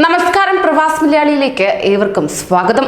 നമസ്കാരം പ്രവാസ് മലയാളിയിലേക്ക് ഏവർക്കും സ്വാഗതം.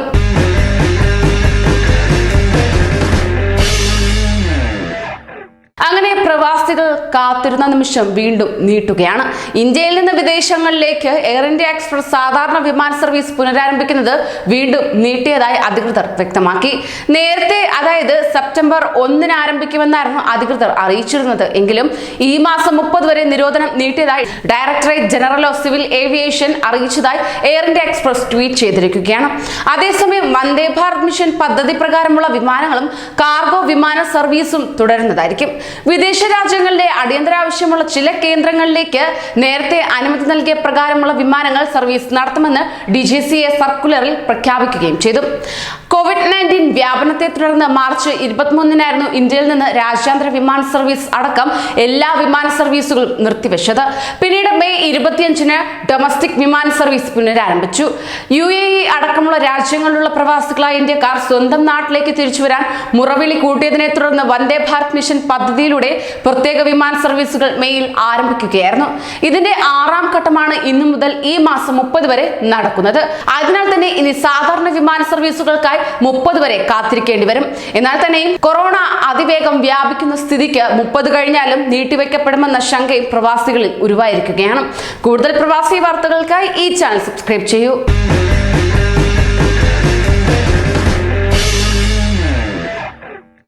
അങ്ങനെ പ്രവാസികൾ കാത്തിരുന്ന നിമിഷം വീണ്ടും നീട്ടുകയാണ്. ഇന്ത്യയിൽ നിന്ന് വിദേശങ്ങളിലേക്ക് എയർ ഇന്ത്യ എക്സ്പ്രസ് സാധാരണ വിമാന സർവീസ് പുനരാരംഭിക്കുന്നത് വീണ്ടും നീട്ടിയതായി അധികൃതർ വ്യക്തമാക്കി. നേരത്തെ അതായത് സെപ്റ്റംബർ ഒന്നിന് ആരംഭിക്കുമെന്നായിരുന്നു അധികൃതർ അറിയിച്ചിരുന്നത്. എങ്കിലും ഈ മാസം മുപ്പത് വരെ നിരോധനം നീട്ടിയതായി Directorate General of Civil Aviation അറിയിച്ചതായി എയർ ഇന്ത്യ എക്സ്പ്രസ് ട്വീറ്റ് ചെയ്തിരിക്കുകയാണ്. അതേസമയം വന്ദേ ഭാരത് മിഷൻ പദ്ധതി പ്രകാരമുള്ള വിമാനങ്ങളും കാർഗോ വിമാന സർവീസും തുടരുന്നതായിരിക്കും. വിദേശ രാജ്യങ്ങളിലെ അടിയന്തരാവശ്യമുള്ള ചില കേന്ദ്രങ്ങളിലേക്ക് നേരത്തെ അനുമതി നൽകിയ പ്രകാരമുള്ള വിമാനങ്ങൾ സർവീസ് നടത്തുമെന്ന് ഡി ജി സി എ സർക്കുലറിൽ പ്രഖ്യാപിക്കുകയും ചെയ്തു. കോവിഡ് നയന്റീൻ വ്യാപനത്തെ തുടർന്ന് മാർച്ച് ഇരുപത്തിമൂന്നിനായിരുന്നു ഇന്ത്യയിൽ നിന്ന് രാജ്യാന്തര വിമാന സർവീസ് അടക്കം എല്ലാ വിമാന സർവീസുകളും നിർത്തിവെച്ചത്. പിന്നീട് മെയ് ഇരുപത്തിയഞ്ചിന് ഡൊമസ്റ്റിക് വിമാന സർവീസ് പുനരാരംഭിച്ചു. യു എ ഇ അടക്കമുള്ള രാജ്യങ്ങളിലുള്ള പ്രവാസികളായ ഇന്ത്യക്കാർ സ്വന്തം നാട്ടിലേക്ക് തിരിച്ചുവരാൻ മുറവിളി കൂട്ടിയതിനെ തുടർന്ന് വന്ദേ ഭാരത് മിഷൻ പദ്ധതിയിലൂടെ പ്രത്യേക വിമാന സർവീസുകൾ മെയ്യിൽ ആരംഭിക്കുകയായിരുന്നു. ഇതിന്റെ ആറാം ഘട്ടമാണ് ഇന്നു മുതൽ ഈ മാസം മുപ്പത് വരെ നടക്കുന്നത്. അതിനാൽ തന്നെ ഇനി സാധാരണ വിമാന സർവീസുകൾക്കായി മുപ്പത് വരെ കാത്തിരിക്കേണ്ടി വരും. എന്നാൽ തന്നെയും കൊറോണ അതിവേഗം വ്യാപിക്കുന്ന സ്ഥിതിക്ക് മുപ്പത് കഴിഞ്ഞാലും നീട്ടിവെക്കപ്പെടുമെന്ന ശങ്കയും പ്രവാസികളിൽ ഉരുവായിരിക്കുകയാണ്. കൂടുതൽ പ്രവാസി വാർത്തകൾക്കായി ഈ ചാനൽ സബ്സ്ക്രൈബ് ചെയ്യൂ.